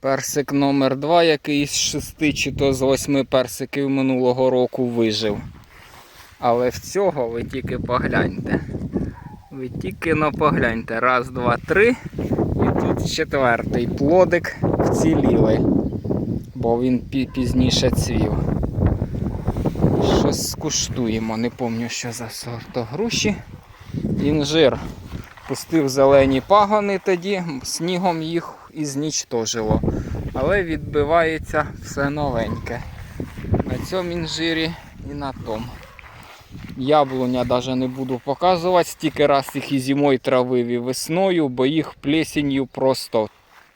Персик номер 2 який з 6 чи то з 8 персиків минулого року вижив. Але в цього ви тільки погляньте. Ви тільки но погляньте. Раз, два, три. І тут четвертий плодик вціліли. Бо він пізніше цвів. Щось скуштуємо. Не пам'ятаю, що за сорт груші. Інжир. Пустив зелені пагони тоді, снігом їх і знічтожило. Але відбивається все новеньке. На цьому інжирі і на тому. Яблуня навіть не буду показувати, стільки раз їх і зимою травив і весною, бо їх плесенью просто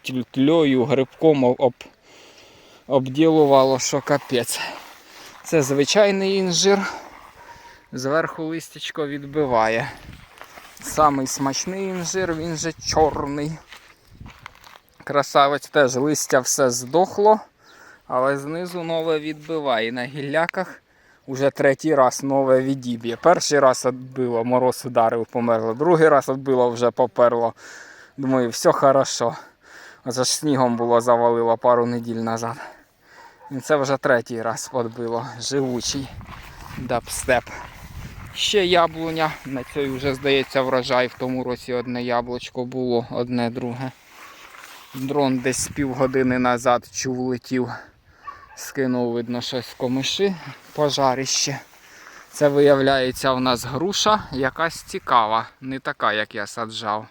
тл- тльою, грибком об, обділувало, що капець. Це звичайний інжир. Зверху листячко відбиває. Самий смачний інжир, він же чорний. Красавець теж листя все здохло, але знизу нове відбиває. На гілляках уже третій раз нове відіб'є. Перший раз відбило, мороз ударив, померло. Другий раз відбило, вже поперло. Думаю, все хорошо. Оце ж снігом було завалило пару неділь назад. І це вже третій раз відбило. Живучий дабстеп. Ще яблуня. На цій вже здається врожай. В тому році одне яблучко було, одне друге. Дрон десь з півгодини назад чув летів. Скинув, видно, щось в комиші, пожарище. Це виявляється у нас груша якась цікава, не така, як я саджав.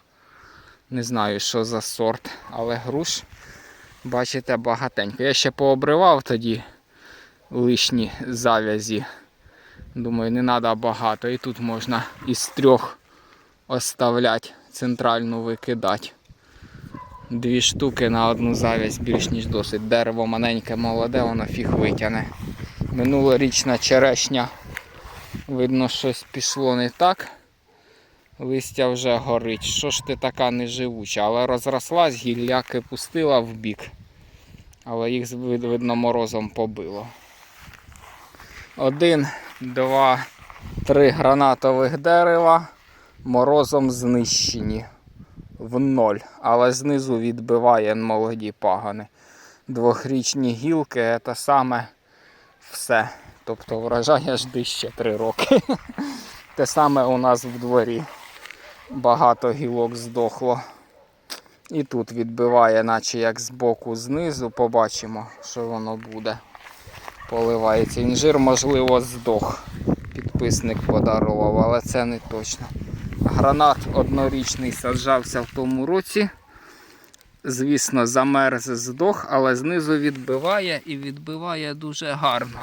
Не знаю, що за сорт, але груш, бачите, багатенько. Я ще пообривав тоді лишні завязі. Думаю, не треба багато. І тут можна із трьох оставляти, центральну викидати. Дві штуки на одну завязь більш ніж досить. Дерево маленьке, молоде, воно фіг витягне. Минулорічна черешня. Видно, щось пішло не так. Листя вже горить. Що ж ти така неживуча? Але розрослась, гілляки пустила в бік. Але їх видно морозом побило. Один, два, три гранатових дерева морозом знищені в ноль, але знизу відбиває молоді пагани. Двохрічні гілки це саме все. Тобто врожай жди ще три роки. Те саме у нас в дворі. Багато гілок здохло. І тут відбиває, наче як збоку знизу, побачимо, що воно буде. Поливається. Інжир, можливо, здох. Підписник подарував, але це не точно. Гранат однорічний саджався в тому році. Звісно, замерз здох, але знизу відбиває і відбиває дуже гарно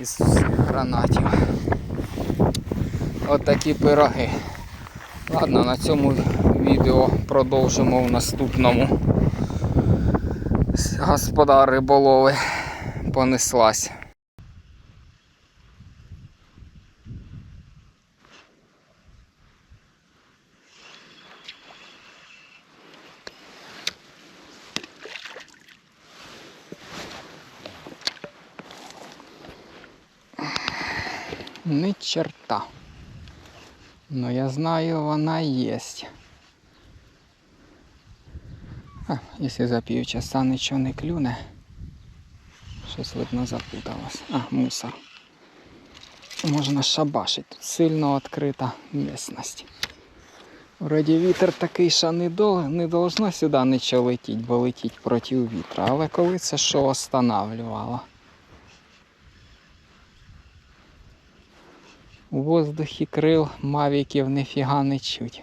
із гранатів. От такі пироги. Ладно, на цьому відео продовжимо в наступному. Господа риболови понеслась. Ни черта. Но я знаю, вона есть. А, якщо за півчаса нічого не клюне. Щось видно запуталось. А, мусор. Можна шабашить. Сильно відкрита місцевість. Вроді вітер такий, що не, дол... не должно сюди нічого летіти, бо летіть проти вітра. Але коли це що останавливало? У воздухі крил мавіків ніфіга не чуть.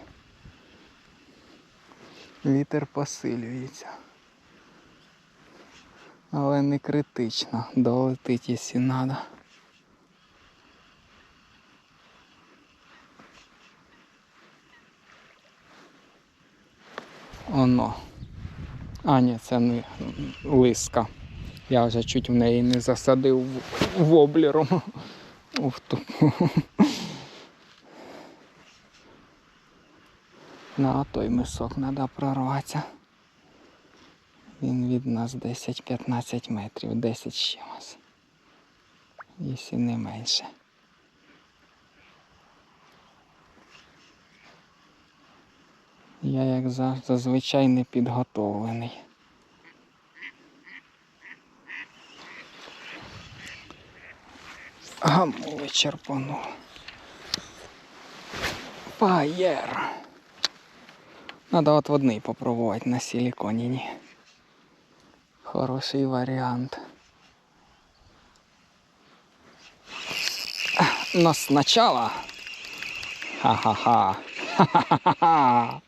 Вітер посилюється. Але не критично. Долетить, якщо треба. Оно. А, ні, це не лиска. Я вже чуть в неї не засадив воблером. Ух ту. На той мисок треба прорватися. Він від нас 10-15 метрів, 10 з чимось. Якщо не менше. Я як завжди зазвичай не підготовлений. Гаму черпану. Паєр. Надо от водний попробувати на силіконіні. Хороший варіант. Но сначала... Ха-ха-ха. Ха-ха-ха.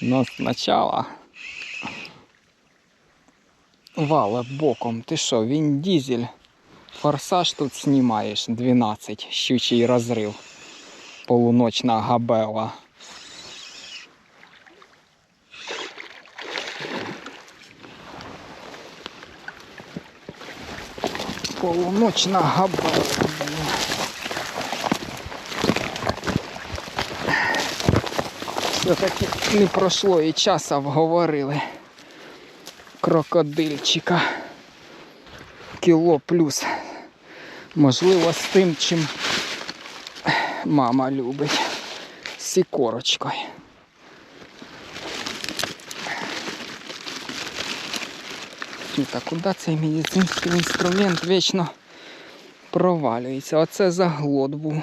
Но сначала... Вале боком. Ти що, він дізель? Форсаж тут знімаєш 12, щучий розрив. Полуночна габела. Полуночна габела. Все-таки не пройшло і часу вговорили. Крокодильчика. Кіло плюс. Можливо, з тим, чим мама любить. Сікорочкою. Та куди цей медицинський інструмент вічно провалюється? Оце заглот був.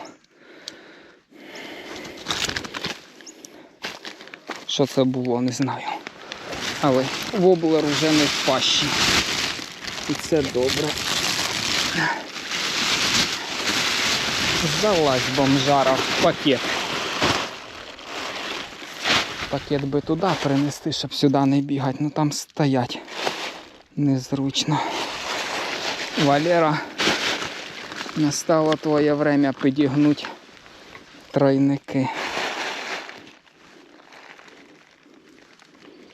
Що це було, не знаю. Але воблер уже не в пащі. І це добре. Залазь бомжара в пакет. Пакет би туди принести, щоб сюди не бігати, ну там стоять незручно. Валера, настало твоє время підігнути тройники.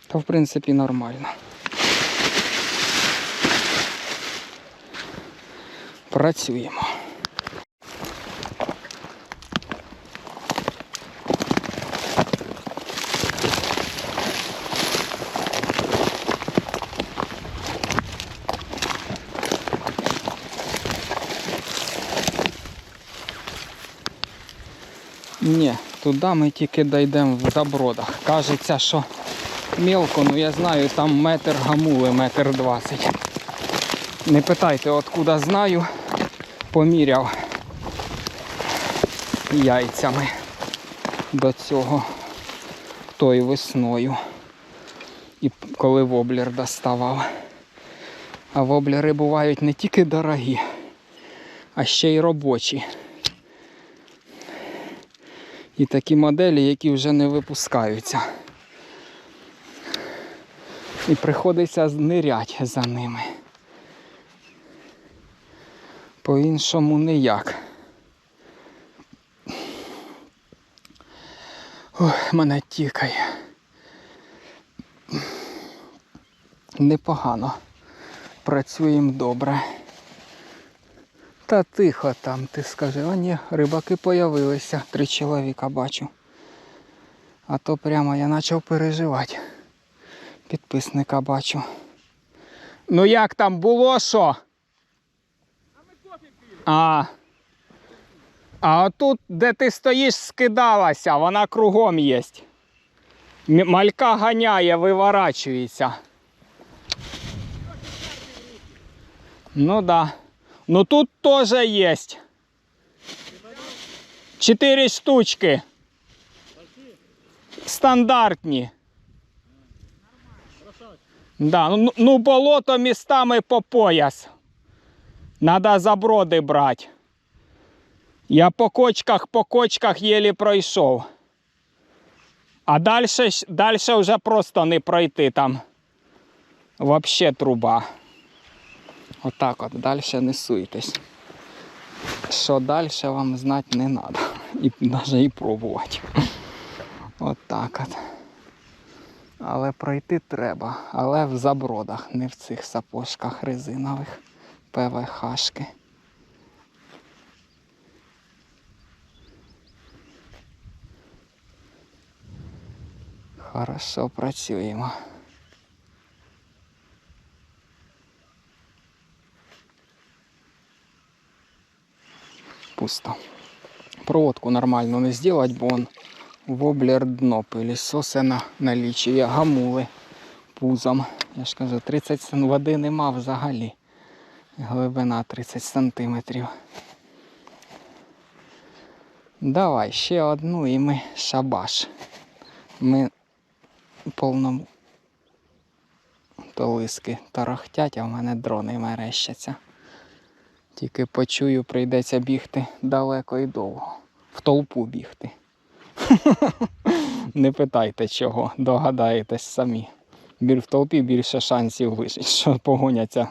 Та в принципі нормально. Працюємо. Ні, туди ми тільки дійдемо в забродах. Кажеться, що мелко, ну я знаю, там метр гамули, метр двадцять. Не питайте, откуда знаю, поміряв яйцями до цього тою весною. І коли воблер доставав. А воблери бувають не тільки дорогі, а ще й робочі. І такі моделі, які вже не випускаються. І приходиться знирять за ними. По-іншому ніяк. Ох, мене тікає. Непогано. Працюємо добре. Та тихо там, ти скажи, о ні, рибаки появилися, три чоловіка бачу. А то прямо я почав переживати. Підписника бачу. Ну як там було що? А. А отут, де ти стоїш, скидалася, вона кругом є. Малька ганяє, виворачується. Ну да. Ну тут теж є. Чотири штучки. Стандартні. Да, ну, ну болото містами по пояс. Надо заброди брати. Я по кочках, по кочках єлі пройшов. А далі, далі вже просто не пройти там. Вообще труба. Отак от, далі не суйтесь. Що далі вам знати не треба. І навіть і пробувати. Отак от. Але пройти треба. Але в забродах, не в цих сапожках резинових. ПВХшки. Хорошо працюємо. Пусто. Проводку нормально не сделать, бо он воблер дно пилісоси на налічує гамули пузом. Я ж кажу, 30 см води нема взагалі. Глибина 30 сантиметрів. Давай ще одну і ми шабаш. Ми повному то лиски тарахтять, а в мене дрони мерещаться. Тільки почую, прийдеться бігти далеко і довго. В толпу бігти. Не питайте чого, догадаєтесь самі. Біль в толпі більше шансів вижити, що погоняться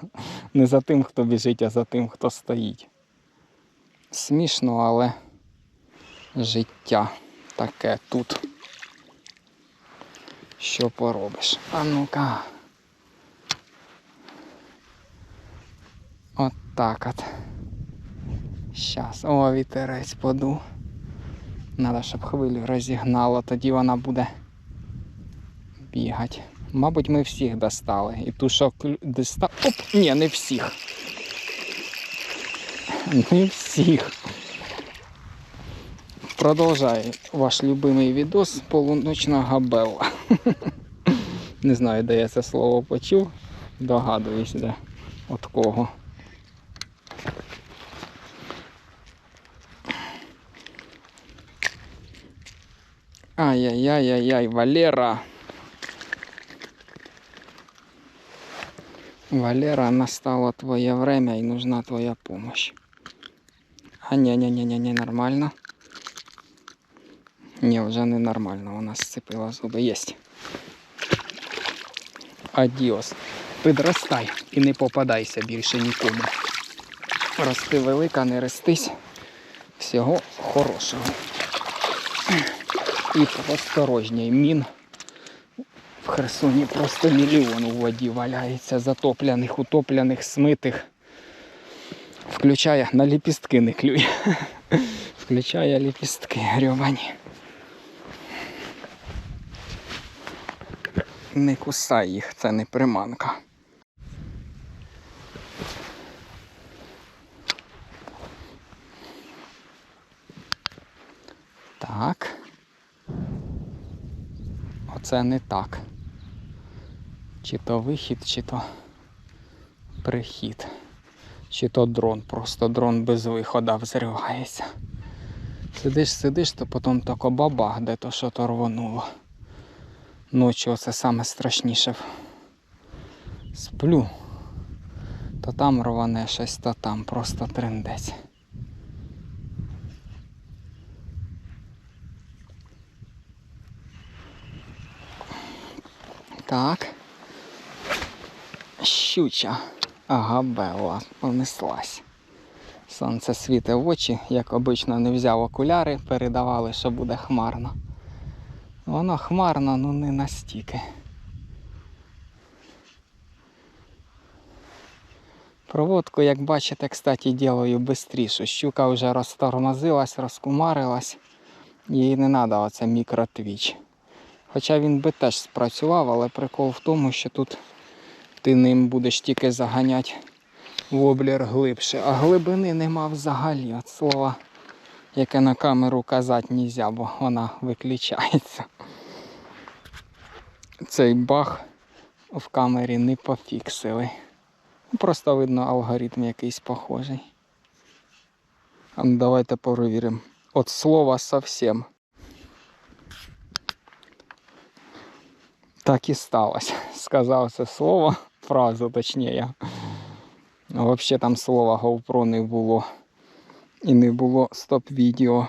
не за тим, хто біжить, а за тим, хто стоїть. Смішно, але життя таке тут. Що поробиш? А ну-ка. От так от. Щас. О, вітерець подув. Надо, щоб хвилю розігнало, тоді вона буде бігати. Мабуть, ми всіх достали. І ту, що клю- Оп! Ні, не всіх. Не всіх. Продовжаю ваш любимий відос полуночна габела. Не знаю, де я це слово почув. Догадуюсь, де. От кого. Ай-яй-яй-яй-яй, Валера. Валера, настало твое время и нужна твоя помощь. А не-не-не-не, нормально. Не, вже не нормально, вона сцепила зуби. Єсть. Адіос. Підростай і не попадайся більше нікому. Рости велика, не рестись. Всього хорошого. І посторожній мін. В Херсоні просто мільйон у воді валяється, затоплених, утоплених, смитих. Включає на ліпістки не клює. Включає ліпістки грьобані. Не кусай їх, це не приманка. Так. Оце не так. Чи то вихід, чи то прихід. Чи то дрон, просто дрон без виходу взривається. Сидиш, сидиш, то потім тако бабах, де то що то рвонуло. Ночі оце саме страшніше. Сплю. То там рване щось, то там просто трендець. Так. Щуча. Ага, Белла понеслась. Сонце світе в очі, як обично не взяв окуляри, передавали, що буде хмарно. Воно хмарно, ну не настільки. Проводку, як бачите, кстати, ділаю швидше. Щука вже розтормозилась, розкумарилась. Їй не треба оце мікротвіч. Хоча він би теж спрацював, але прикол в тому, що тут ти ним будеш тільки заганяти воблер глибше, а глибини нема взагалі. От слова, яке на камеру казати нельзя, бо вона виключається. Цей баг в камері не пофіксили. Просто видно алгоритм якийсь похожий. Ну давайте перевіримо. От слова совсем. Так і сталося. Сказав це слово, фразу точніше. Взагалі там слова GoPro не було. І не було стоп-відео.